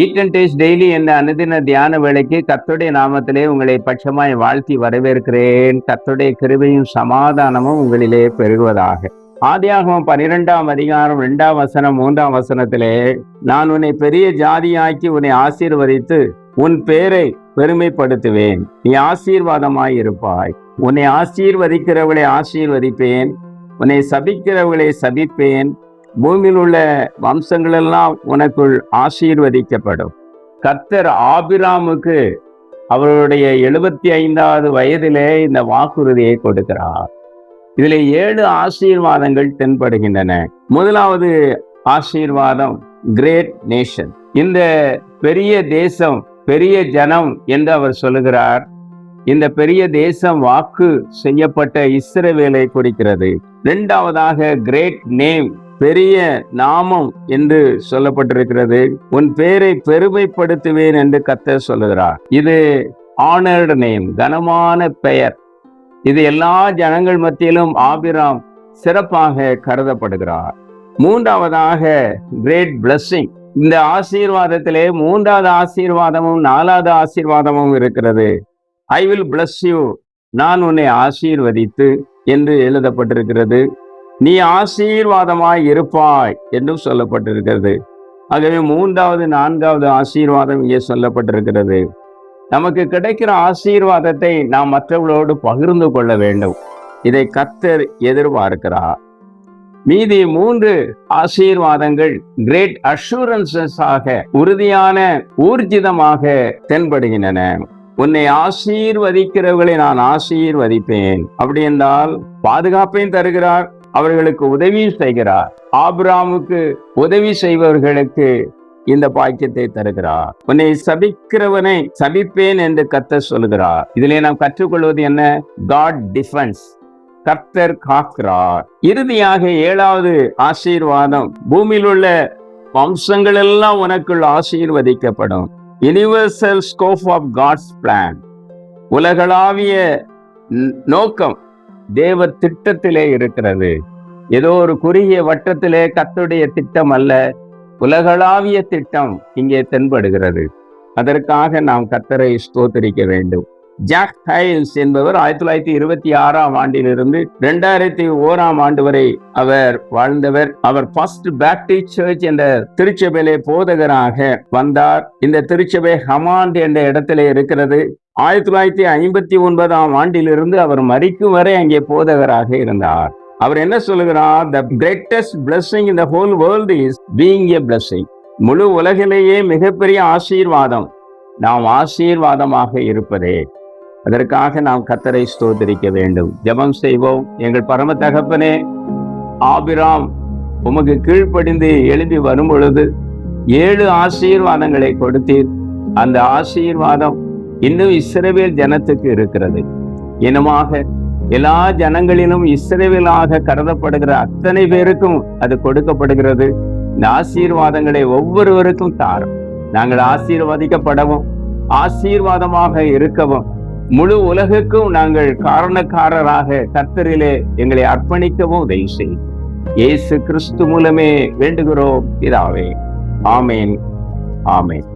Eat and taste daily என்ற அனுதின தியான வேலைக்கு கர்த்தருடைய நாமத்திலே உங்களை பட்சமாய் வாழ்த்தி வரவேற்கிறேன். கத்துடைய கிருபையும் சமாதானமும் உங்களிலே பெருகுவதாக ஆதியாகமம் பனிரெண்டாம் அதிகாரம் ரெண்டாம் வசனம் மூன்றாம் வசனத்திலே நான் உன்னை பெரிய ஜாதியாக்கி உன்னை ஆசீர்வதித்து உன் பேரை பெருமைப்படுத்துவேன். நீ ஆசீர்வாதமாய் இருப்பாய். உன்னை ஆசீர்வதிக்கிறவளை ஆசீர்வதிப்பேன். உன்னை சபிக்கிறவளை சபிப்பேன். பூமியில் உள்ள வம்சங்களெல்லாம் உனக்குள் ஆசீர்வதிக்கப்படும். கர்த்தர் ஆபிராமுக்கு அவருடைய எழுபத்தி ஐந்தாவது வயதிலே இந்த வாக்குறுதியை கொடுக்கிறார். இதில் ஏழு ஆசீர்வாதங்கள் தென்படுகின்றன. முதலாவது ஆசீர்வாதம் கிரேட் நேஷன் இந்த பெரிய தேசம் பெரிய ஜனம் என்று அவர் சொல்லுகிறார். இந்த பெரிய தேசம் வாக்கு செய்யப்பட்ட இஸ்ரவேலை குறிக்கிறது. இரண்டாவதாக கிரேட் நேம் பெரிய நாமம் என்று சொல்லப்பட்டிருக்கிறது. உன் பேரை பெருமைப்படுத்துவேன் என்று கத்த சொல்லுகிறார். இது ஆனர்டு நேம் கனமான பெயர். இது எல்லா ஜனங்கள் மத்தியிலும் ஆபிராம் சிறப்பாக கருதப்படுகிறார். மூன்றாவதாக கிரேட் பிளஸ்ஸிங் இந்த ஆசீர்வாதத்திலே மூன்றாவது ஆசீர்வாதமும் நாலாவது ஆசீர்வாதமும் இருக்கிறது. ஐ வில் பிளஸ் யூ நான் உன்னை ஆசீர்வதித்து என்று எழுதப்பட்டிருக்கிறது. நீ ஆசீர்வாதமாய் இருப்பாய் என்றும் சொல்லப்பட்டிருக்கிறது. ஆகவே மூன்றாவது நான்காவது ஆசீர்வாதம் இங்கே சொல்லப்பட்டிருக்கிறது. நமக்கு கிடைக்கிற ஆசீர்வாதத்தை நாம் மற்றவர்களோடு பகிர்ந்து கொள்ள வேண்டும். இதை கத்தர் எதிர்பார்க்கிறார். மீதி மூன்று ஆசீர்வாதங்கள் கிரேட் அஷூரன்சஸ் ஆக உறுதியான ஊர்ஜிதமாக தென்படுகின்றன. உன்னை ஆசீர்வதிக்கிறவர்களை நான் ஆசீர்வதிப்பேன். அப்படி என்றால் பாதுகாப்பையும் தருகிறார் அவர்களுக்கு உதவியும் செய்கிறார். ஆபிராமுக்கு உதவி செய்பவர்களுக்கு இந்த பாக்கியத்தை தருகிறார். உன்னை சபிக்கிறவனை சபிப்பேன் என்று கத்த சொல்கிறார். இதிலே நாம் கற்றுக்கொள்வது என்ன? காட் டிஃபென்ஸ் கர்த்தர் காக்கிறார். இறுதியாக ஏழாவது ஆசீர்வாதம். பூமியில் உள்ள வம்சங்கள் எல்லாம் உனக்குள் ஆசீர்வதிக்கப்படும். Universal scope of God's plan உலகளாவிய நோக்கம். தேவ திட்டத்திலே இருக்கிறது. ஏதோ ஒரு குறுகிய வட்டத்திலே கத்துடைய திட்டம் அல்ல உலகளாவிய திட்டம் இங்கே தென்படுகிறது. அதற்காக நாம் கத்தரை ஸ்தோத்தரிக்க வேண்டும். ஜாக் ஹைல்ஸ் என்பவர் ஆயிரத்தி தொள்ளாயிரத்தி இருபத்தி ஆறாம் ஆண்டிலிருந்து ரெண்டாயிரத்தி ஓராம் ஆண்டு வரை அவர் வாழ்ந்தவர். அவர் ஃபர்ஸ்ட் பேப்டிஸ்ட் சர்ச் என்ற திருச்சபையிலே போதகராக வந்தார். இந்த திருச்சபை ஹமாண்ட் என்ற இடத்திலே இருக்கிறது. ஆயிரத்தி தொள்ளாயிரத்தி ஐம்பத்தி ஒன்பதாம் ஆண்டிலிருந்து அவர் மறிக்கும் வரை அங்கே போதகராக இருந்தார். அவர் என்ன சொல்லுகிறார்? The greatest blessing in the whole world is being a blessing முழு உலகிலேயே மிகப்பெரிய ஆசீர்வாதம். நாம் ஆசீர்வாதமாக இருப்பதே. அதற்காக நாம் கத்தரை ஸ்தோதரிக்க வேண்டும். ஜெபம் செய்வோம். எங்கள் பரம தகப்பனே ஆபிராம் உமக்கு கீழ்ப்படிந்து எழுதி வரும் பொழுது ஏழு ஆசீர்வாதங்களை கொடுத்தீர். அந்த ஆசீர்வாதம் இன்னும் இஸ்ரவேல் ஜனத்துக்கு இருக்கிறது. இனமாக எல்லா ஜனங்களிலும் இஸ்ரேவிலாக கருதப்படுகிற அத்தனை பேருக்கும் அது கொடுக்கப்படுகிறது. இந்த ஆசீர்வாதங்களை ஒவ்வொருவருக்கும் தாரும். நாங்கள் ஆசீர்வதிக்கப்படவும் ஆசீர்வாதமாக இருக்கவும் முழு உலகுக்கும் நாங்கள் காரணக்காரராக கர்த்தரிலே எங்களை அர்ப்பணிக்கவும் உதவி செய்யும் இயேசு கிறிஸ்து மூலமே வேண்டுகிறோம் இதாவே ஆமேன். ஆமேன்.